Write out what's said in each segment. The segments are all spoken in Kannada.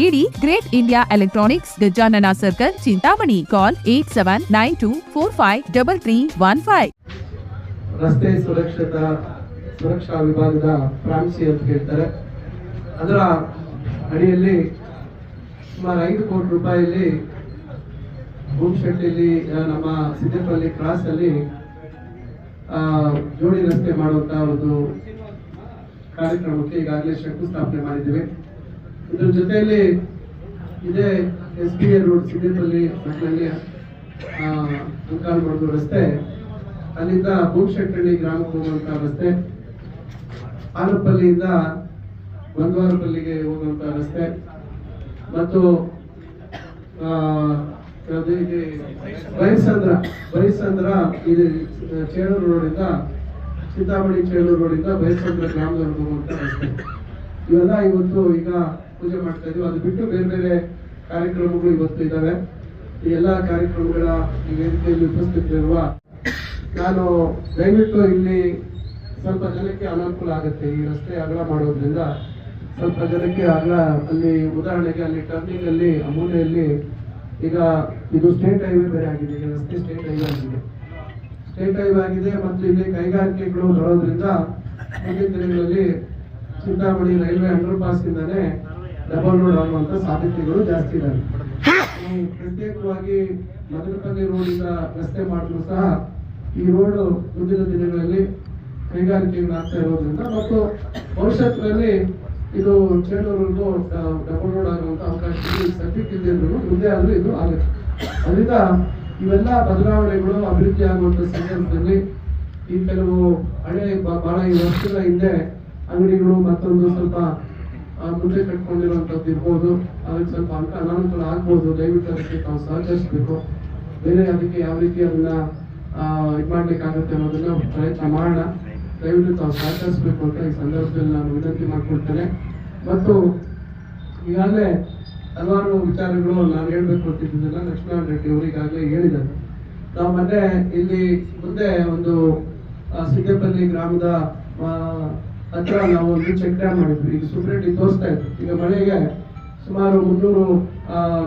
ನೀಡಿ great India electronics Gajanana circle Chintamani. Call eight seven nine two four five double three one five. ರಸ್ತೆ ಸುರಕ್ಷತಾ ಸುರಕ್ಷಾ ವಿಭಾಗದ ಪ್ರಾಂಸಿ ಅಂತ ಹೇಳ್ತಾರೆ. ಅದರ ಅಡಿಯಲ್ಲಿ ಸುಮಾರು ಐದು ಕೋಟಿ ರೂಪಾಯಿಯಲ್ಲಿ ಭೂಮಶೆಟ್ಟಿಯಲ್ಲಿ ಆ, ನಮ್ಮ ಸಿದ್ದೇಪಲ್ಲಿ ಕ್ರಾಸ್ ಅಲ್ಲಿ ಜೋಡಿ ರಸ್ತೆ ಮಾಡುವಂತಹ ಒಂದು ಕಾರ್ಯಕ್ರಮಕ್ಕೆ ಈಗಾಗಲೇ ಶಂಕುಸ್ಥಾಪನೆ ಮಾಡಿದ್ದೀವಿ. ಇದ್ರ ಜೊತೆಯಲ್ಲಿ ಇದೇ S B A road Siddepalli Ankal Ankalmadugu ರಸ್ತೆ, ಅಲ್ಲಿಂದ ಭೂಮಶೆಟ್ಟಳ್ಳಿ ಗ್ರಾಮಕ್ಕೆ ಹೋಗುವಂತ ರಸ್ತೆ ಆಲಪಲ್ಲಿಯಿಂದ ಬಂದ್ವಾರಪಲ್ಲಿಗೆ ಹೋಗುವಂತ ರಸ್ತೆ, ಮತ್ತು ಬೈಸಂದ್ರ ಬೈಸಂದ್ರ ಇದು? ಚೇಳೂರು ರೋಡಿಂದ ಚಿಂತಾಮಣಿ, ಚೇಳೂರು ರೋಡಿಂದ ಬೈಸಂದ್ರ ಗ್ರಾಮದವರೆಗೆ ಹೋಗುವಂತ ರಸ್ತೆ. ಇವೆಲ್ಲ ಇವತ್ತು ಈಗ ಪೂಜೆ ಮಾಡ್ತಾ ಇದೀವಿ ಅದು ಬಿಟ್ಟು ಬೇರೆ ಬೇರೆ ಕಾರ್ಯಕ್ರಮಗಳು ಇವತ್ತು ಇದ್ದಾವೆ ಈ ಎಲ್ಲ ಕಾರ್ಯಕ್ರಮಗಳ ವೇದಿಕೆಯಲ್ಲಿ ಉಪಸ್ಥಿತರಿರುವ ನಾನು ದಯವಿಟ್ಟು ಇಲ್ಲಿ ಸ್ವಲ್ಪ ಜನಕ್ಕೆ ಅನಾನುಕೂಲ ಆಗುತ್ತೆ. ಈ ರಸ್ತೆ ಅಗಲ ಮಾಡೋದ್ರಿಂದ ಸ್ವಲ್ಪ ಜನಕ್ಕೆ ಅಗಲ ಅಲ್ಲಿ ಉದಾಹರಣೆಗೆ ಅಲ್ಲಿ ಟರ್ನಿಂಗ್ ಅಲ್ಲಿ ಅಮೂಲೆಯಲ್ಲಿ ಈಗ ಇದು ಸ್ಟೇಟ್ ಹೈವೇ ಬೇರೆ ಆಗಿದೆ. ಈಗ ರಸ್ತೆ ಸ್ಟೇಟ್ ಹೈವೇ ಆಗಿದೆ. ಸ್ಟೇಟ್ ಹೈವೇ ಆಗಿದೆ ಮತ್ತು ಇಲ್ಲಿ ಕೈಗಾರಿಕೆಗಳು ಬರೋದ್ರಿಂದ ಮುಂದಿನ ದಿನಗಳಲ್ಲಿ ಚಿಂತಾಮಣಿ ರೈಲ್ವೆ ಅಂಡರ್ ಪಾಸ್ ಇಂದಾನೆ ಡಬಲ್ ರೋಡ್ ಆಗುವಂತ ಸಾಧ್ಯತೆಗಳು ಜಾಸ್ತಿ ಇದಾವೆ ಈ ಪ್ರತ್ಯೇಕವಾಗಿ ಮದನಪಲ್ಲಿ ರೋಡಿಂದ ರಸ್ತೆ ಮಾಡಿದ್ರು ಸಹ ಈ ರೋಡ್ ಮುಂದಿನ ದಿನಗಳಲ್ಲಿ ಕೈಗಾರಿಕೆಗಳು ಆಗ್ತಾ ಇರೋದ್ರಿಂದ ಮತ್ತು ಭವಿಷ್ಯದಲ್ಲಿ ಇದು ಚೇಳೂರಿಗೂ ಡಬಲ್ ರೋಡ್ ಆಗುವಂತ ಅವಕಾಶ ಇದೆ. ಈಗ ಸದ್ಯಕ್ಕೆ ಇಲ್ಲದಿದ್ರು ಮುಂದೆ ಆದ್ರೂ ಇದು ಆಗುತ್ತೆ ಅದರಿಂದ ಇವೆಲ್ಲ ಬದಲಾವಣೆಗಳು ಅಭಿವೃದ್ಧಿ ಆಗುವಂತ ಸಂದರ್ಭದಲ್ಲಿ ಈ ಕೆಲವು ಹಳೆ ಬಹಳ ಈ ವರ್ಷದ ಹಿಂದೆ ಅಂಗಡಿಗಳು ಮತ್ತೊಂದು ಸ್ವಲ್ಪ ಮುಂದೆ ಕಟ್ಕೊಂಡಿರುವಂತದ್ದು ಇರ್ಬೋದು. ಅದಕ್ಕೆ ಸ್ವಲ್ಪ ಅಂತ ಅನಾನುಕೂಲ ಆಗ್ಬೋದು. ದಯವಿಟ್ಟು ಅದಕ್ಕೆ ತಾವು ಸಹಕರಿಸಬೇಕು. ಬೇರೆ ಅದಕ್ಕೆ ಯಾವ ರೀತಿ ಅದನ್ನ ಇದು ಇದ್ ಮಾಡ್ಲಿಕ್ಕೆ ಆಗುತ್ತೆ ಅನ್ನೋದನ್ನ ಪ್ರಯತ್ನ ಮಾಡೋಣ. ದಯವಿಟ್ಟು ತಾವು ಸಹಕರಿಸಬೇಕು ಅಂತ ಈ ಸಂದರ್ಭದಲ್ಲಿ ನಾನು ವಿನಂತಿ ಮಾಡ್ಕೊಳ್ತೇನೆ. ಮತ್ತು ಈಗಾಗಲೇ ಹಲವಾರು ವಿಚಾರಗಳು ನಾನು ಹೇಳ್ಬೇಕು ಅಂತಿದ್ದೆಲ್ಲ ಲಕ್ಷ್ಮೀನಾರಾಯಣ ರೆಡ್ಡಿ ಅವರು ಈಗಾಗಲೇ ಹೇಳಿದ್ದಾರೆ. ನಾವು ಮತ್ತೆ ಇಲ್ಲಿ ಮುಂದೆ ಒಂದು ಸಿಗಪಲ್ಲಿ ಗ್ರಾಮದ ಹತ್ರ ನಾವು ಒಂದು ಚೆಕ್ ಡ್ಯಾಮ್ ಮಾಡಿದ್ವಿ. ಈಗ ಸುಬ್ರೆಡ್ಡಿ ತೋರಿಸ್ತಾ ಇದೆ ಈಗ ಮಳೆಗೆ ಸುಮಾರು ಮುನ್ನೂರು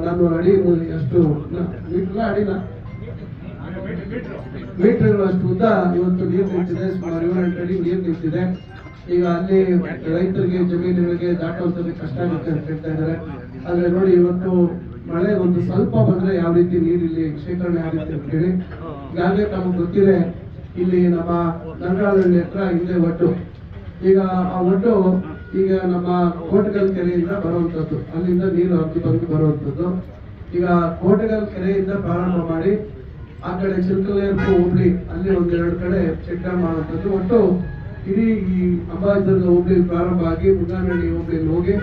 ನಾನ್ನೂರು ಅಡಿ ಅಷ್ಟು ಮೀಟರ್ ಅಡಿನ. ಮೀಟರ್ಗಳಷ್ಟು ಉದ್ದ. ಇವತ್ತು ನೀರು ನಿಂತಿದೆ. ಸುಮಾರು ಏಳೆಂಟು ಅಡಿ ನೀರು ನಿಂತಿದೆ. ಈಗ ಅಲ್ಲಿ ರೈತರಿಗೆ, ಜಮೀನುಗಳಿಗೆ ದಾಟುವಂಥದ್ದು ಕಷ್ಟ ಆಗುತ್ತೆ ಅಂತ ಹೇಳ್ತಾ ಇದ್ದಾರೆ. ಆದರೆ ನೋಡಿ, ಇವತ್ತು ಮಳೆ ಒಂದು ಸ್ವಲ್ಪ ಬಂದ್ರೆ ಯಾವ ರೀತಿ ನೀರಿಲ್ಲಿ ಶೇಖರಣೆ ಆಗುತ್ತೆ ಅಂತ ಹೇಳಿ. ಈಗಾಗಲೇ ತಮಗೆ ಗೊತ್ತಿದೆ, ಇಲ್ಲಿ ನಮ್ಮ ನಂಗಾಳಹಳ್ಳಿ ಹತ್ರ ಇಲ್ಲೇ ಒಟ್ಟು ಈಗ ಆ ಒಟ್ಟು ಈಗ ನಮ್ಮ ಕೋಟಗಲ್ ಕೆರೆಯಿಂದ ಬರುವಂತದ್ದು, ಅಲ್ಲಿಂದ ನೀರು ಹರಿದು ಬಂದು ಬರುವಂತದ್ದು. ಈಗ ಕೋಟಗಲ್ ಕೆರೆಯಿಂದ ಪ್ರಾರಂಭ ಮಾಡಿ, ಆ ಕಡೆ ಚಿಲ್ಕಲೇರ್ಪು ಹುಬ್ಳಿ, ಅಲ್ಲಿ ಒಂದೆರಡು ಕಡೆ ಚೆಕ್ ಡ್ಯಾಮ್ ಮಾಡುವಂಥದ್ದು ಒಟ್ಟು ಇಡೀ ಈ ಅಂಬಾಜಿದ ಹೋಬಳಿ ಪ್ರಾರಂಭ ಆಗಿ ಮುದ್ದಾನಹಳ್ಳಿ ಹೋಬಳಿಯಲ್ಲಿ ಹೋಗಿ,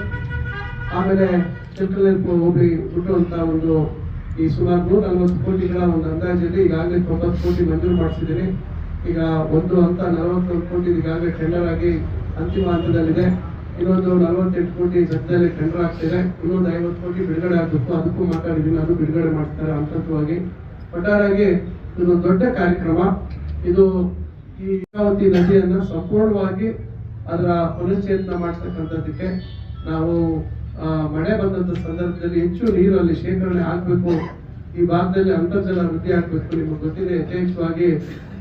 ಆಮೇಲೆ ಚಿಲ್ಕಲೇರ್ಪು ಹೋಬಳಿ ಹುಟ್ಟುವಂತ ಒಂದು ಈ ಸುಮಾರು ನೂರ ನಲವತ್ತು ಕೋಟಿಗಳ ಒಂದು ಅಂದಾಜಲ್ಲಿ ಈಗಾಗಲೇ ತೊಂಬತ್ತು ಕೋಟಿ ಮಂಜೂರು ಮಾಡಿಸಿದ್ದೀನಿ. ಈಗ ಒಂದು ಹಂತ ನಲವತ್ತೊಂದು ಕೋಟಿ ಈಗಾಗಲೇ ಟೆಂಡರ್ ಆಗಿ ಅಂತಿಮ ಹಂತದಲ್ಲಿದೆ. ಇನ್ನೊಂದು ನಲವತ್ತೆಂಟು ಕೋಟಿ ಸದ್ಯದಲ್ಲಿ ಟೆಂಡರ್ ಆಗ್ತಿದೆ. ಇನ್ನೊಂದು ಐವತ್ತು ಕೋಟಿ ಬಿಡುಗಡೆ ಆಗಬೇಕು ಅದಕ್ಕೂ ಮಾತಾಡಿದ್ದೀನಿ. ಅದು ಬಿಡುಗಡೆ ಮಾಡ್ತಾರೆ ಹಂತವಾಗಿ ಒಟ್ಟಾರಾಗಿ ಇದೊಂದು ದೊಡ್ಡ ಕಾರ್ಯಕ್ರಮ. ಇದು ಈ ಹೇಮಾವತಿ ನದಿಯನ್ನು ಸಂಪೂರ್ಣವಾಗಿ ಅದರ ಪುನಶ್ಚೇತನ ಮಾಡ್ತಕ್ಕಂಥದ್ದಕ್ಕೆ ನಾವು ಮಳೆ ಬಂದಂತ ಸಂದರ್ಭದಲ್ಲಿ ಹೆಚ್ಚು ನೀರು ಅಲ್ಲಿ ಶೇಖರಣೆ ಆಗ್ಬೇಕು. ಈ ಭಾಗದಲ್ಲಿ ಅಂತರ್ಜಲ ವೃದ್ಧಿ ಆಗ್ಬೇಕು. ನಿಮಗೆ ಗೊತ್ತಿದೆ, ಯಥೇಚ್ಛವಾಗಿ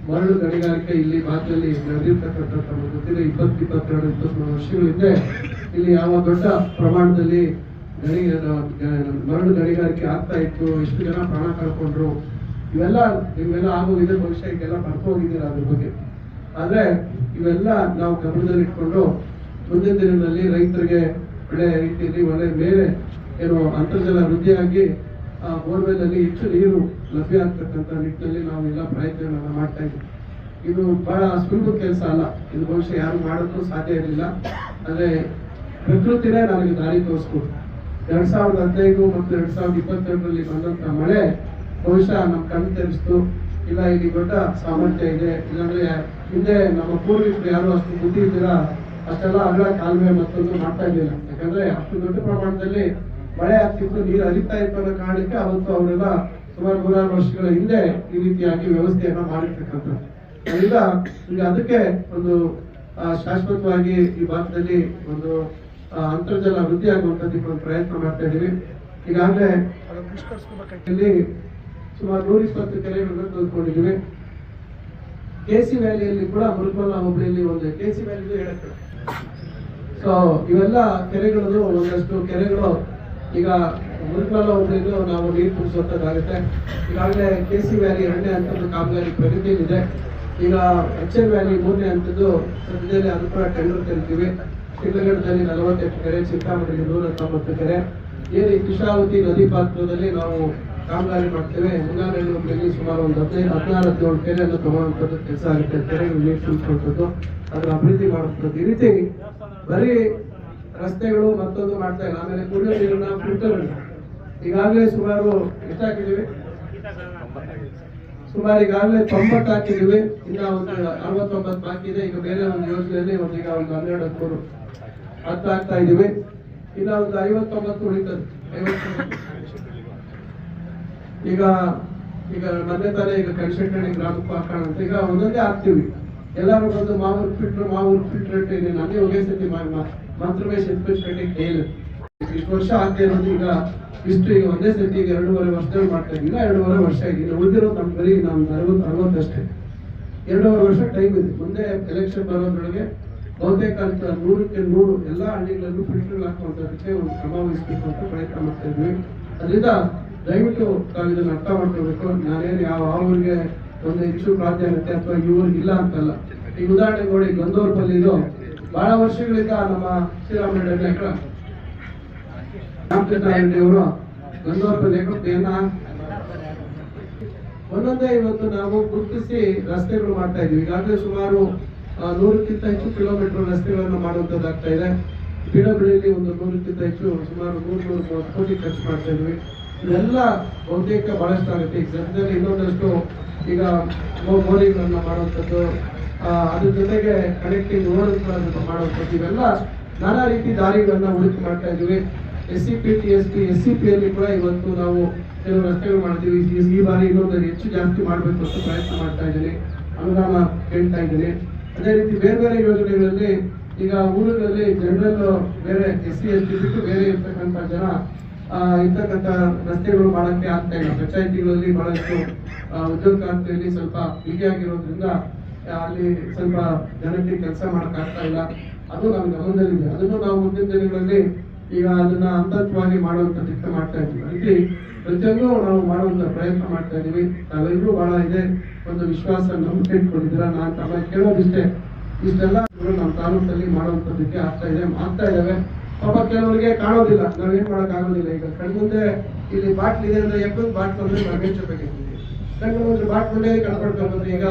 ಮರಳು ಗಣಿಗಾರಿಕೆ ಇಲ್ಲಿ ಭಾಗದಲ್ಲಿ ನಡೆದಿರ್ತಕ್ಕಂಥ ಗೊತ್ತಿದೆ ಇಪ್ಪತ್ತು ಇಪ್ಪತ್ತೆರಡು ಇಪ್ಪತ್ಮೂರು ವರ್ಷಗಳ ಹಿಂದೆ ಇಲ್ಲಿ ಯಾವ ದೊಡ್ಡ ಪ್ರಮಾಣದಲ್ಲಿ ಗಣಿ ಮರಳು ಗಣಿಗಾರಿಕೆ ಆಗ್ತಾ ಇತ್ತು, ಎಷ್ಟು ಜನ ಪ್ರಾಣ ಕಳ್ಕೊಂಡ್ರು, ಇವೆಲ್ಲ ಇವೆಲ್ಲ ಆಗೋಗಿದೆ ಈಗೆಲ್ಲ ಮರ್ತು ಹೋಗಿದ್ದೀರಾ ಅದ್ರ ಬಗ್ಗೆ. ಆದ್ರೆ ಇವೆಲ್ಲ ನಾವು ಗಮನದಲ್ಲಿ ಇಟ್ಕೊಂಡು ಮುಂದಿನ ದಿನಗಳಲ್ಲಿ ರೈತರಿಗೆ ಒಳ್ಳೆ ರೀತಿಯಲ್ಲಿ ಒಳ್ಳೆ ಮೇಲೆ ಏನು ಅಂತರ್ಜಲ ವೃದ್ಧಿಯಾಗಿ ಬೋರ್ವೆಲ್ ಅಲ್ಲಿ ಹೆಚ್ಚು ನೀರು ಲಭ್ಯ ಆಗ್ತಕ್ಕಂಥ ನಿಟ್ಟಿನಲ್ಲಿ ನಾವು ಎಲ್ಲ ಪ್ರಯತ್ನಗಳನ್ನ ಮಾಡ್ತಾ ಇದ್ದೀವಿ. ಇದು ಬಹಳ ಸುಲಭ ಕೆಲಸ ಅಲ್ಲ. ಇದು ಬಹುಶಃ ಯಾರು ಮಾಡೋಕ್ಕೂ ಸಾಧ್ಯ ಇರಲಿಲ್ಲ. ಆದ್ರೆ ಪ್ರಕೃತಿನೇ ನನಗೆ ದಾರಿ ತೋರಿಸ್ಕೊಡ್ತು. ಎರಡ್ ಸಾವಿರದ ಹದಿನೈದು ಮತ್ತು ಎರಡ್ ಸಾವಿರದ ಇಪ್ಪತ್ತೆರಡರಲ್ಲಿ ಬಂದಂತ ಮಳೆ ಬಹುಶಃ ನಮ್ಮ ಕಣ್ಣು ತೆರೆಸ್ತು. ಇಲ್ಲ, ಇಲ್ಲಿ ದೊಡ್ಡ ಸಾಮರ್ಥ್ಯ ಇದೆ. ಇಲ್ಲಾಂದ್ರೆ ಹಿಂದೆ ನಮ್ಮ ಪೂರ್ವಿಕರು ಯಾರು ಅಷ್ಟು ಬುದ್ಧಿ ಇದ್ದೀರ ಅಷ್ಟೆಲ್ಲ ಅಗಳ ಕಾಲುವೆ ಮತ್ತೊಂದು ಮಾಡ್ತಾ ಇರಲಿಲ್ಲ. ಯಾಕಂದ್ರೆ ಅಷ್ಟು ದೊಡ್ಡ ಪ್ರಮಾಣದಲ್ಲಿ ಮಳೆ ಆಗ್ತಿತ್ತು, ನೀರು ಹರಿತಾ ಇತ್ತು ಅನ್ನೋ ಕಾರಣಕ್ಕೆ ಅವತ್ತು ಅವರೆಲ್ಲ ಸುಮಾರು ನೂರಾರು ವರ್ಷಗಳ ಹಿಂದೆ ಈ ರೀತಿಯಾಗಿ ವ್ಯವಸ್ಥೆಯನ್ನ ಮಾಡಿರ್ತಕ್ಕಂಥದ್ದು. ಅದರಿಂದ ಈಗ ಅದಕ್ಕೆ ಒಂದು ಶಾಶ್ವತವಾಗಿ ಈ ಭಾಗದಲ್ಲಿ ಒಂದು ಅಂತರ್ಜಲ ವೃದ್ಧಿ ಆಗುವಂತದ್ದಕ್ಕೆ ಒಂದು ಪ್ರಯತ್ನ ಮಾಡ್ತಾ ಇದ್ದೀವಿ ಈಗಾಗಲೇ ಇಲ್ಲಿ ಸುಮಾರು ನೂರ ಇಪ್ಪತ್ತು ಕೆರೆಗಳನ್ನು ತೆಗೆದುಕೊಂಡಿದ್ದೀವಿ. ಕೆಸಿ ವ್ಯಾಲಿಯಲ್ಲಿ ಕೂಡ ಮುರುಕಲ್ಲ ಹೋಬಳಿಯಲ್ಲಿ ಒಂದು ಕೆ ಸಿ ವ್ಯಾಲಿದು ಹೇಳುತ್ತೆ ಸೊ ಇವೆಲ್ಲ ಕೆರೆಗಳು ಒಂದಷ್ಟು ಕೆರೆಗಳು ಈಗ ಮುರುಕಲ್ಲ ಹೋಬಳಿಗೂ ನಾವು ನೀರು ತುಂಬಿಸುವಂತದ್ದಾಗುತ್ತೆ ಈಗಾಗಲೇ ಕೆ ಸಿ ವ್ಯಾಲಿ ಎರಡನೇ ಹಂತದ ಕಾಮಗಾರಿ ಪ್ರಗತಿಯಲ್ಲಿದೆ. ಈಗ ಎಚ್ ಎಲ್ ವ್ಯಾಲಿ ಮೂರನೇ ಹಂತದ್ದು ಸದ್ಯದಲ್ಲಿ ಅದು ಕೂಡ ಟೆಂಡರ್ ತೆರಿತೀವಿ ಶಿಡ್ಲಘಟ್ಟದಲ್ಲಿ ನಲವತ್ತೆಂಟು ಕೆರೆ ಚಿಂತಾಮಣಿಯಲ್ಲಿ ನೂರ ತೊಂಬತ್ತು ಕೆರೆ. ಏನು ಕೃಷ್ಣಾವತಿ ನದಿ ಪಾತ್ರದಲ್ಲಿ ನಾವು ಕಾಮಗಾರಿ ಮಾಡ್ತೇವೆ. ಮುಂಗಾರಲ್ಲಿ ಸುಮಾರು ಒಂದು ಹದಿನೈದು, ಹದಿನಾರು, ಹದಿನೇಳು ಕೆರೆಯನ್ನು ತಗೊಳ್ಳುವಂಥದ್ದು ಕೆಲಸ ಆಗುತ್ತೆ ಕೆರೆಗಳು ನೀರು ತುಂಬಿಸುವಂಥದ್ದು ಅದರ ಅಭಿವೃದ್ಧಿ ಮಾಡುವಂಥದ್ದು. ಈ ರೀತಿ ಬರೀ ರಸ್ತೆಗಳು ಮತ್ತೊಂದು ಮಾಡ್ತಾ ಇಲ್ಲ. ಆಮೇಲೆ ಕುಡಿಯೋ ನೀರನ್ನ ಫಿಲ್ಟರ್ ಈಗಾಗಲೇ ಸುಮಾರು ಎಷ್ಟಾಕಿದ್ದೀವಿ ಸುಮಾರು ಈಗಾಗಲೇ ತೊಂಬತ್ತು ಹಾಕಿದ್ದೀವಿ. ಇನ್ನ ಒಂದು ಅರವತ್ತೊಂಬತ್ತು ಬಾಕಿ ಇದೆ. ಈಗ ಬೇರೆ ಒಂದು ಯೋಜನೆಯಲ್ಲಿ ಒಂದು ಈಗ ಒಂದು ಹನ್ನೆರಡು, ಹದಿಮೂರು ಹತ್ತು ಹಾಕ್ತಾ ಇದೀವಿ ಇನ್ನ ಒಂದು ಐವತ್ತೊಂಬತ್ತು ಉಳಿತದೆ. ಈಗ ಈಗ ಮೊನ್ನೆ ತಾನೇ ಈಗ ಕನ್ಸಲ್ಟೆಂಟ್ ಗ್ರಾಮಕ್ಕೂ ಹಾಕೋಣ ಅಂತ. ಈಗ ಒಂದೊಂದೇ ಹಾಕ್ತೀವಿ. ಎಲ್ಲರೂ ಬಂದು ಮಾವೂರು ಫಿಲ್ಟರ್ ಮಾವೂರು ಫಿಲ್ಟರ್ ಇದೆ. ನನ್ನೇ ಹೋಗೇ ಸತಿ ಸಿಂಪಲ್ ಎತ್ಪಿಸ್ಬೇಕು ಕೇಳಿ ಇಷ್ಟು ವರ್ಷ ಆಗ್ತಾ ಇರೋದು ಈಗ ಇಷ್ಟು ಈಗ ಒಂದೇ ಸತಿ ಈಗ ಎರಡೂವರೆ ವರ್ಷದಲ್ಲಿ ಮಾಡ್ತಾ ಇದ್ದೀವಿ ಎರಡೂವರೆ ವರ್ಷ ಆಗಿದೆ. ಉಳಿದಿರೋದು ನಮ್ಮ ಬರೀ ನಾವು ಅರವತ್ತು, ಅರವತ್ತಷ್ಟೇ. ಎರಡೂವರೆ ವರ್ಷ ಟೈಮ್ ಇದೆ. ಮುಂದೆ ಎಲೆಕ್ಷನ್ ಬರೋದ್ರೊಳಗೆ ಬಹುತೇಕ ಅಂತ ನೂರಕ್ಕೆ ನೂರು ಎಲ್ಲ ಹಳ್ಳಿಗಳಲ್ಲೂ ಫಿಲ್ಟರ್ ಹಾಕುವಂಥದಕ್ಕೆ ಒಂದು ಕ್ರಮ ವಹಿಸಬೇಕು ಅಂತ ಪ್ರಯತ್ನ ಮಾಡ್ತಾ ಇದ್ವಿ. ಅದರಿಂದ ದಯವಿಟ್ಟು ತಾವು ಇದನ್ನ ಅರ್ಥ ಮಾಡ್ಕೋಬೇಕು ನಾನೇನು ಯಾವ ಅವ್ರಿಗೆ ಒಂದು ಹೆಚ್ಚು ಪ್ರಾಧಾನ್ಯತೆ ಅಥವಾ ಈ ಊರಿಗೆ ಇಲ್ಲ ಅಂತಲ್ಲ. ಈಗ ಉದಾಹರಣೆ ನೋಡಿ, ಗಂಧೋರ್ಪಲ್ಲಿ ಇದು ಬಹಳ ವರ್ಷಗಳಿಂದ ನಮ್ಮ ಶ್ರೀರಾಮರೆಡ್ಡಿ ರೆಡ್ಡಿ ಅವರು ಗಂಧೋರ್ಪಲ್ಲಿ ಒಂದೊಂದೇ ಇವತ್ತು ನಾವು ಗುರುತಿಸಿ ರಸ್ತೆಗಳು ಮಾಡ್ತಾ ಇದೀವಿ ಈಗಾಗಲೇ ಸುಮಾರು ನೂರಕ್ಕಿಂತ ಹೆಚ್ಚು ಕಿಲೋಮೀಟರ್ ರಸ್ತೆಗಳನ್ನು ಮಾಡುವಂತದ್ದಾಗ್ತಾ ಇದೆ. ಪಿಡಬ್ಲ್ಯೂಡಿ ಒಂದು ನೂರಕ್ಕಿಂತ ಹೆಚ್ಚು, ಸುಮಾರು ನೂರು ನೂರು ಮೂವತ್ತು ಕೋಟಿ ಖರ್ಚು ಮಾಡ್ತಾ ಇದ್ವಿ ಇದೆಲ್ಲ ಬಹುತೇಕ ಬಹಳಷ್ಟು ಆಗುತ್ತೆ. ಈಗ ಸದ್ಯದಲ್ಲಿ ಇನ್ನೊಂದಷ್ಟು ಈಗ ಮೋರಿಗಳನ್ನ ಮಾಡುವಂಥದ್ದು ಅದ್ರ ಜೊತೆಗೆ ಕನೆಕ್ಟಿಂಗ್ ರೋಡ್ಗಳನ್ನು ಮಾಡುವಂಥದ್ದು, ಇವೆಲ್ಲ ನಾನಾ ರೀತಿ ದಾರಿಗಳನ್ನ ಹುಡುಕಿ ಮಾಡ್ತಾ ಇದೀವಿ S C P T S P S C P ಅಲ್ಲಿ ಕೂಡ ಇವತ್ತು ನಾವು ಕೆಲವು ರಸ್ತೆಗಳು ಮಾಡ್ತೀವಿ. ಈ- ಬಾರಿ ಇನ್ನೊಂದು ಹೆಚ್ಚು ಜಾಸ್ತಿ ಮಾಡಬೇಕು ಅಂತ ಪ್ರಯತ್ನ ಮಾಡ್ತಾ ಇದ್ದೀನಿ. ಅನುದಾನ ಕೇಳ್ತಾ ಇದ್ದೀನಿ. ಅದೇ ರೀತಿ ಬೇರೆ ಬೇರೆ ಯೋಜನೆಗಳಲ್ಲಿ ಈಗ ಊರುಗಳಲ್ಲಿ ಜನರಲ್ ಬೇರೆ ಎಸ್ ಸಿ ಎಸ್ ಟಿ ಬಿಟ್ಟು ಬೇರೆ ಇರ್ತಕ್ಕಂಥ ಜನ ಇರ್ತಕ್ಕಂಥ ರಸ್ತೆಗಳು ಮಾಡೋಕ್ಕೆ ಆಗ್ತಾ ಇಲ್ಲ. ಪಂಚಾಯಿತಿಗಳಲ್ಲಿ ಬಹಳಷ್ಟು ಉದ್ಯೋಗ ಖಾತೆಯಲ್ಲಿ ಸ್ವಲ್ಪ ಬಿಗಿ ಆಗಿರೋದ್ರಿಂದ ಅಲ್ಲಿ ಸ್ವಲ್ಪ ಜನಕ್ಕೆ ಕೆಲಸ ಮಾಡೋಕ್ಕಾಗ್ತಾ ಇಲ್ಲ. ಅದು ನಮ್ಮ ಗಮನದಲ್ಲಿದೆ. ಅದನ್ನು ನಾವು ಮುಂದಿನ ದಿನಗಳಲ್ಲಿ ಈಗ ಅದನ್ನ ಅಂತತ್ವಾಗಿ ಮಾಡುವಂತ ಕೆಲಸ ಮಾಡ್ತಾ ಇದ್ದೀವಿ. ಅದಕ್ಕೆ ಪ್ರತಿಯೊಂದು ನಾವು ಮಾಡುವಂತ ಪ್ರಯತ್ನ ಮಾಡ್ತಾ ಇದೀವಿ ನಾವೆಲ್ಲರೂ ಬಹಳ ಇದೆ ಒಂದು ವಿಶ್ವಾಸ ನಂಬಿಕೆ ಇಟ್ಕೊಂಡಿದ್ದೀರಾ? ನಾನು ತಮ್ಮ ಕೇಳೋದಿಷ್ಟೇ. ಇಷ್ಟೆಲ್ಲ ನಮ್ಮ ತಾಲೂಕಲ್ಲಿ ಮಾಡುವಂತದಕ್ಕೆ ಆಗ್ತಾ ಇದೆ ಆಗ್ತಾ ಇದಾವೆ ಪಾಪ ಕೆಲವರಿಗೆ ಕಾಣೋದಿಲ್ಲ. ನಾವೇನ್ ಮಾಡಕ್ ಆಗೋದಿಲ್ಲ ಈಗ ಕಣ್ಮುಂದೆ ಇಲ್ಲಿ ಬಾಟ್ಲ್ ಇದೆ ಅಂದ್ರೆ ಎಪ್ಪತ್ತು ಬಾಟ್ಲ್ ಅಂದ್ರೆ ನಾವೇನ್ಸಬೇಕಾಗ್ತದೆ ಕಣ್ಣು ಮುಂದೆ ಬಾಟ್ಲೇ ಕಳ್ಕೊಳ್ಕೊಂಡು ಈಗ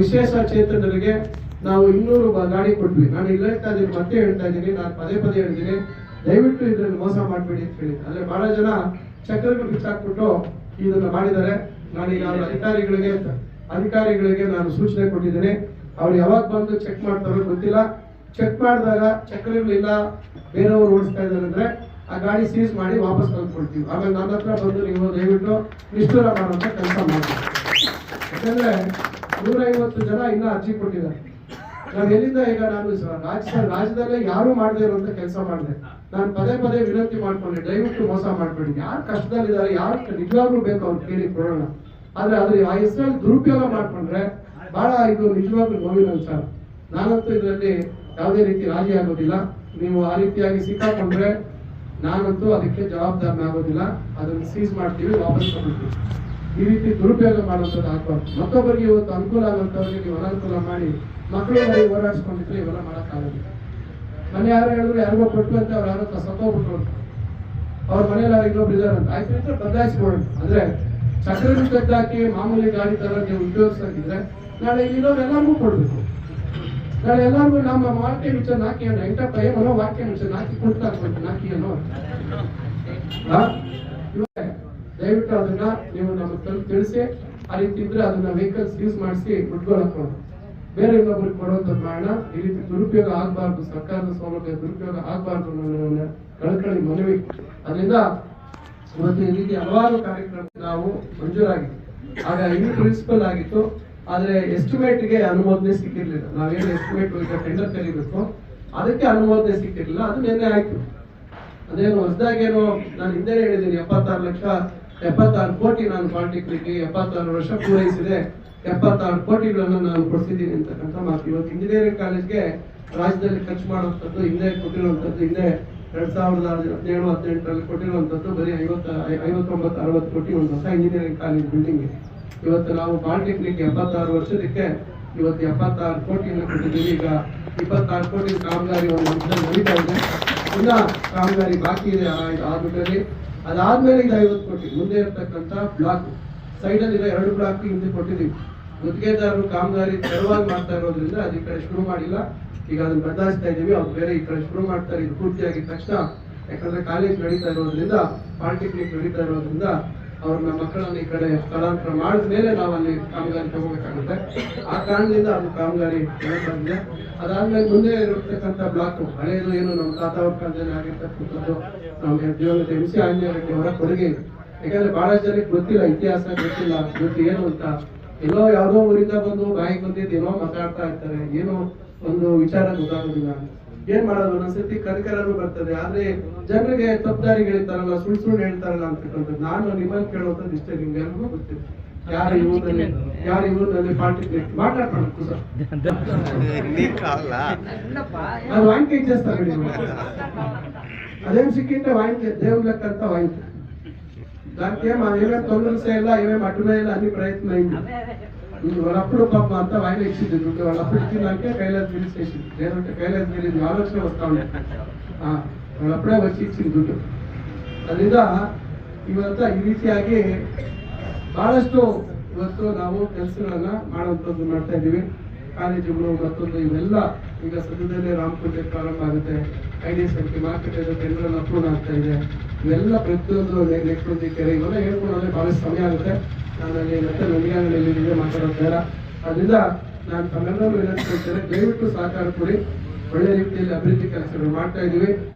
ವಿಶೇಷ ಚೇತನರಿಗೆ ನಾವು ಇನ್ನೂರು ಗಾಡಿ ಕೊಟ್ವಿ. ನಾನು ಇಲ್ಲ ಹೇಳ್ತಾ ಇದ್ದೀನಿ, ಮತ್ತೆ ಹೇಳ್ತಾ ಇದ್ದೀನಿ, ನಾನು ಪದೇ ಪದೇ ಹೇಳ್ತೀನಿ. ದಯವಿಟ್ಟು ಇದ್ರಲ್ಲಿ ಮೋಸ ಮಾಡಬೇಡಿ ಅಂತ ಹೇಳಿ ಅಂದ್ರೆ ಬಹಳ ಜನ ಚಕ್ರಗಳು ಬಿಚ್ಚಾಕ್ಬಿಟ್ಟು ಇದನ್ನ ಮಾಡಿದ್ದಾರೆ. ನಾನೀಗ ಅವ್ರ ಅಧಿಕಾರಿಗಳಿಗೆ ಅಧಿಕಾರಿಗಳಿಗೆ ನಾನು ಸೂಚನೆ ಕೊಟ್ಟಿದ್ದೀನಿ. ಅವ್ರು ಯಾವಾಗ ಬಂದು ಚೆಕ್ ಮಾಡ್ತಾರೋ ಗೊತ್ತಿಲ್ಲ. ಚೆಕ್ ಮಾಡಿದಾಗ ಚಕ್ರಗಳಿಲ್ಲ ಬೇರೆಯವರು ಓಡಿಸ್ತಾ ಇದ್ದಾರೆ ಅಂದ್ರೆ ಆ ಗಾಡಿ ಸೀಸ್ ಮಾಡಿ ವಾಪಸ್ ತಂದ್ಕೊಳ್ತೀವಿ ಆಮೇಲೆ ನನ್ನ ಹತ್ರ ಬಂದು ನೀವು ದಯವಿಟ್ಟು ನಿಷ್ಠುರ ಮಾಡುವಂತ ಕೆಲಸ ಮಾಡಿ ಯಾಕಂದ್ರೆ ನೂರೈವತ್ತು ಜನ ಇನ್ನೂ ಅರ್ಜಿ ಕೊಟ್ಟಿದ್ದಾರೆ. ನಾವ್ ಎಲ್ಲಿಂದ ಈಗ ನಾನು ರಾಜ್ಯ ರಾಜ್ಯದಲ್ಲೇ ಯಾರು ಮಾಡದೇ ಇರುವಂತ ಕೆಲಸ ಮಾಡಿದೆ. ನಾನು ಪದೇ ಪದೇ ವಿನಂತಿ ಮಾಡ್ಕೊಂಡೆ, ದಯವಿಟ್ಟು ಮೋಸ ಮಾಡ್ಬೇಡಿ. ಯಾರು ಕಷ್ಟದಲ್ಲಿದ್ದಾರೆ, ಯಾರು ನಿಜವಾಗ್ಲೂ ಬೇಕು ಅವ್ರು ಕೇಳಿ ಕೊಡೋಣ. ಆದ್ರೆ ಅದ್ರ ಆ ಹೆಸರಲ್ಲಿ ದುರುಪಯೋಗ ಮಾಡ್ಕೊಂಡ್ರೆ ಬಹಳ ಇದು ನಿಜವಾಗ್ಲೂ ನೋವಿನ ವಿಚಾರ ನಾನಂತೂ ಇದರಲ್ಲಿ ಯಾವುದೇ ರೀತಿ ರಾಜಿ ಆಗೋದಿಲ್ಲ. ನೀವು ಆ ರೀತಿಯಾಗಿ ಸಿಕ್ಕಾಕೊಂಡ್ರೆ ನಾನಂತೂ ಅದಕ್ಕೆ ಜವಾಬ್ದಾರನಾಗೋದಿಲ್ಲ ಅದನ್ನು ಸೀಸ್ ಮಾಡ್ತೀವಿ, ವಾಪಸ್ ತಗೊಳ್ತೀವಿ. ಈ ರೀತಿ ದುರುಪಯೋಗ ಮಾಡುವಂಥದ್ದು ಆಗ್ಬಾರ್ದು. ಮತ್ತೊಬ್ಬರಿಗೆ ಇವತ್ತು ಅನುಕೂಲ ಆಗುವಂಥವ್ರಿಗೆ ನೀವು ಅನಾನುಕೂಲ ಮಾಡಿ ಮಕ್ಕಳು ಮರಿ ಓಡಾಡಿಸ್ಕೊಂಡಿದ್ರೆ ಇವೆಲ್ಲ ಮಾಡೋಕ್ಕಾಗಲ್ಲ ಮನೆ ಯಾರು ಹೇಳಿದ್ರು, ಯಾರಿಗೋ ಕೊಟ್ಟು ಅಂತ ಅವ್ರು ಯಾರೋ ಸತ್ತೋಗ್ಬಿಟ್ರು ಅವ್ರ ಮನೇಲಿ ಯಾರು ಇನ್ನೊಬ್ರು ಅಂತ. ಆಯ್ತು ಅಂದ್ರೆ ಬದಲಾಯಿಸ್ಕೊಳ್ಳೋಣ ಅಂದ್ರೆ ಸಕ್ರಿ ಕಟ್ಟಾಕಿ ಮಾಮೂಲಿ ಗಾಡಿ ತರ ನೀವು ಉಪಯೋಗಿಸಿದ್ರೆ ನಾಳೆ ಇನ್ನೊಂದು ಎಲ್ಲರಿಗೂ ಕೊಡ್ಬೇಕು. ನಾಳೆ ಎಲ್ಲರಿಗೂ ನಮ್ಮ ವಾಕ್ಯ ಮಿಚ್ಚ ನಾಕಿ ಅನ್ನೋ ಎಂಟಪ್ಪ ಏನೋ ವಾಕ್ಯ ವಿಚಾರ ನಾಕಿ ಕೊಡ್ತಾ ನಾಕಿ ಅನ್ನೋ. ದಯವಿಟ್ಟು ಅದನ್ನ ನೀವು ನಮಗೆ ತಿಳಿಸಿ, ಆ ರೀತಿ ಇದ್ರೆ ಅದನ್ನ ವೆಹಿಕಲ್ಸ್ ಯೂಸ್ ಮಾಡಿಸಿ ದುಡ್ಡುಗಳು ಬೇರೆ ಇನ್ನೊಬ್ರಿಗೆ ಕೊಡುವಂತ ಕಾರಣ ಈ ರೀತಿ ದುರುಪಯೋಗ ಆಗಬಾರ್ದು, ಸರ್ಕಾರದ ಸೌಲಭ್ಯ ದುರುಪಯೋಗ ಆಗಬಾರ್ದು ನನ್ನ ಕಳಕಳಿ ಮನವಿ. ಅದರಿಂದ ಇವತ್ತು ಈ ರೀತಿ ಹಲವಾರು ಕಾರ್ಯಕ್ರಮ ನಾವು ಮಂಜೂರಾಗಿತ್ತು ಆಗ ಇನ್ನು ಪ್ರಿನ್ಸಿಪಲ್ ಆಗಿತ್ತು. ಆದ್ರೆ ಎಸ್ಟಿಮೇಟ್ಗೆ ಅನುಮೋದನೆ ಸಿಕ್ಕಿರ್ಲಿಲ್ಲ. ನಾವೇನು ಎಸ್ಟಿಮೇಟ್ ಈಗ ಟೆಂಡರ್ ಕರೀಬೇಕು ಅದಕ್ಕೆ ಅನುಮೋದನೆ ಸಿಕ್ಕಿರ್ಲಿಲ್ಲ. ಅದು ನಿನ್ನೆ ಆಯ್ತು. ಅದೇನು ಹೊಸದಾಗೇನು ನಾನು ಹಿಂದೆ ಹೇಳಿದ್ದೀನಿ, ಎಪ್ಪತ್ತಾರು ಲಕ್ಷ ಎಪ್ಪತ್ತಾರು ಕೋಟಿ ನಾನು ಪಾಲಿಟೆಕ್ನಿಕ್ ಎಪ್ಪತ್ತಾರು ವರ್ಷ ಪೂರೈಸಿದೆ. ಎಪ್ಪತ್ತಾರು ಕೋಟಿಗಳನ್ನು ನಾನು ಕೊಡ್ತಿದ್ದೀನಿ ಅಂತಕ್ಕಂಥ ಮಾತು ಇವತ್ತು ಇಂಜಿನಿಯರಿಂಗ್ ಕಾಲೇಜ್ಗೆ ರಾಜ್ಯದಲ್ಲಿ ಖರ್ಚು ಮಾಡುವಂಥದ್ದು, ಹಿಂದೆ ಕೊಟ್ಟಿರುವಂಥದ್ದು, ಹಿಂದೆ ಎರಡ್ ಸಾವಿರದ ಹದಿನೇಳು, ಹದಿನೆಂಟರಲ್ಲಿ ಕೊಟ್ಟಿರುವಂಥದ್ದು ಬರೀ ಐವತ್ತ, ಐವತ್ತೊಂಬತ್ತು, ಅರವತ್ತು ಕೋಟಿ ಒಂದು ಹೊಸ ಇಂಜಿನಿಯರಿಂಗ್ ಕಾಲೇಜ್ ಬಿಲ್ಡಿಂಗ್ ಇವತ್ತು ನಾವು ಪಾಲಿಟೆಕ್ನಿಕ್ ಎಪ್ಪತ್ತಾರು ವರ್ಷದಕ್ಕೆ ಇವತ್ತು ಎಪ್ಪತ್ತಾರು ಕೋಟಿಯನ್ನು ಕೊಟ್ಟಿದ್ದೀವಿ. ಈಗ ಇಪ್ಪತ್ತಾರು ಕೋಟಿ ಕಾಮಗಾರಿ ಒಂದು ನಡೀತಾ ಇದೆ. ಇನ್ನ ಕಾಮಗಾರಿ ಬಾಕಿ ಇದೆ. ಆ ಆ ದುಡ್ಡಲ್ಲಿ ಅದಾದ್ಮೇಲೆ ಇದು ಐವತ್ತು ಕೊಟ್ಟಿದ್ವಿ. ಮುಂದೆ ಇರತಕ್ಕಂಥ ಬ್ಲಾಕ್ ಸೈಡಲ್ಲಿ ಅಲ್ಲಿ ಎರಡು ಬ್ಲಾಕ್ ಹಿಂದೆ ಕೊಟ್ಟಿದ್ದೀವಿ. ಗುತ್ತಿಗೆದಾರರು, ಕಾಮಗಾರಿ ತೆರವಾಗಿ ಮಾಡ್ತಾ ಇರೋದ್ರಿಂದ ಅದು ಈ ಕಡೆ ಶುರು ಮಾಡಿಲ್ಲ. ಈಗ ಅದನ್ನ ಬದಲಾಯಿಸ್ತಾ ಇದೀವಿ ಅವ್ರು ಬೇರೆ ಈ ಕಡೆ ಶುರು ಮಾಡ್ತಾರೆ. ಇದು ಪೂರ್ತಿಯಾಗಿದ ತಕ್ಷಣ ಯಾಕಂದ್ರೆ ಕಾಲೇಜ್ ನಡೀತಾ ಇರೋದ್ರಿಂದ ಪಾಲಿಟೆಕ್ನಿಕ್ ನಡೀತಾ ಇರೋದ್ರಿಂದ ಅವ್ರ ನಮ್ಮ ಮಕ್ಕಳನ್ನ ಈ ಕಡೆ ಸ್ಥಳಾಂತರ ಮಾಡಿದ ಮೇಲೆ ನಾವು ಅಲ್ಲಿ ಕಾಮಗಾರಿ ತಗೋಬೇಕಾಗುತ್ತೆ. ಆ ಕಾರಣದಿಂದ ಅದು ಕಾಮಗಾರಿ ಬಂದಿದೆ. ಅದಾದ್ಮೇಲೆ ಮುಂದೆ ಇರತಕ್ಕಂಥ ಬ್ಲಾಕ್, ಹಳೆಯದು ಏನು, ನಮ್ಮ ತಾತ ಅವ್ರ ಕಾಲದಲ್ಲಿ ಆಗಿರ್ತಕ್ಕಂಥದ್ದು, ನಮಗೆ ಜೀವನದ ಎಂ ಸಿ ಆಂಜನೇಯರಿಗೆ ಅವರ ಕೊಡುಗೆ. ಯಾಕಂದ್ರೆ ಬಹಳ ಜನಕ್ಕೆ ಗೊತ್ತಿಲ್ಲ, ಇತಿಹಾಸ ಗೊತ್ತಿಲ್ಲ ಗೊತ್ತು ಏನು ಅಂತ. ಎಲ್ಲೋ ಯಾವುದೋ ಊರಿಂದ ಬಂದು ಬಾಯಿಗೆ ಬಂದಿದ್ದು ಏನೋ ಮಾತಾಡ್ತಾ ಇರ್ತಾರೆ, ಏನೋ ಒಂದು ವಿಚಾರ ಗೊತ್ತಾಗೋದಿಲ್ಲ ಏನ್ ಮಾಡೋದು ಒಂದೊಂದ್ಸತಿ ಕನಕರನು ಬರ್ತದೆ ಆದ್ರೆ ಜನರಿಗೆ ತಪ್ಪದಾರಿಗೆ ಹೇಳ್ತಾರಲ್ಲ ಸುಳ್ಳು ಸುಳ್ಳು ಹೇಳ್ತಾರಲ್ಲ ಅಂತಕ್ಕಂಥದ್ದು ನಾನು ನಿಮ್ಮಲ್ಲಿ ಕೇಳುವಂಥದ್ದು ಇಷ್ಟೇ ನಿಮ್ಗೆ ಎಲ್ರಿಗೂ ಗೊತ್ತಿದೆ ಯಾರು ಈ ಊರಲ್ಲಿ ಯಾರು ಈ ಊರಿನಲ್ಲಿ ಪಾರ್ಟಿ ಮಾತಾಡ್ತಾನೆ ಕುಸ అది వాయింకే ఇచ్చేస్తారు వీళ్ళు. అదేం సిక్కింటే వాయించే దేవుని లెక్క అంతా వాయించే దానికి ఏం ఏమేమి తొందరలు చేయాలా ఏమేమి అడ్డు వేయాలా అన్ని ప్రయత్నం అయింది ఉమ్, వాళ్ళప్పుడు పాపం అంతా వాయిన ఇచ్చింది దుడ్డు వాళ్ళప్పుడు ఇచ్చిందంటే కైలాస్ గిరి చేసింది లేదంటే కైలాస్ గిరి ఆలోచన వస్తా ఉండే ಆ, వాళ్ళప్పుడే వచ్చి ఇచ్చింది ದುಡ್ಡು ಅದರಿಂದ ಇವತ್ತ ಈ ರೀತಿಯಾಗಿ ಬಹಳಷ್ಟು ಇವತ್ತು ನಾವು ಕೆಲಸಗಳನ್ನ ಮಾಡುವಂಥದ್ದು ಮಾಡ್ತಾ ಇದ್ದೀವಿ ಕಾಲೇಜುಗಳು ಮತ್ತೊಂದು ಇವೆಲ್ಲ ಈಗ ಸದ್ಯದಲ್ಲೇ ರಾಮಕುಂಟೆ ಪ್ರಾರಂಭ ಆಗುತ್ತೆ ಐಡಿ ಸಂಖ್ಯೆ ಮಾರ್ಕೆಟ್ ಟೆಂಡರ್ ಎಲ್ಲ ಅಪ್ರೂವ್ ಆಗ್ತಾ ಇದೆ ಇವೆಲ್ಲ ಪ್ರತಿಯೊಂದು ನೆಕ್ಸ್ಟ್ ಒಂದು ಕೆರೆ ಇವೆಲ್ಲ ಹೇಳ್ಕೊಳ್ಳೋದೇ ಬಹಳಷ್ಟು ಸಮಯ ಆಗುತ್ತೆ ನಾನು ಅಲ್ಲಿ ಮತ್ತೆ ನುಡಿಗಾಂಗನಲ್ಲಿ ಮಾತಾಡೋದು ಬೇಡ ಅದರಿಂದ ನಾನು ತಮ್ಮೆಲ್ಲರೂ ವಿನಂತಿಸ್ತೇನೆ ದಯವಿಟ್ಟು ಸಹಕಾರ ಕೊಡಿ. ಒಳ್ಳೆ ರೀತಿಯಲ್ಲಿ ಅಭಿವೃದ್ಧಿ ಕೆಲಸಗಳು ಮಾಡ್ತಾ ಇದ್ದೀವಿ.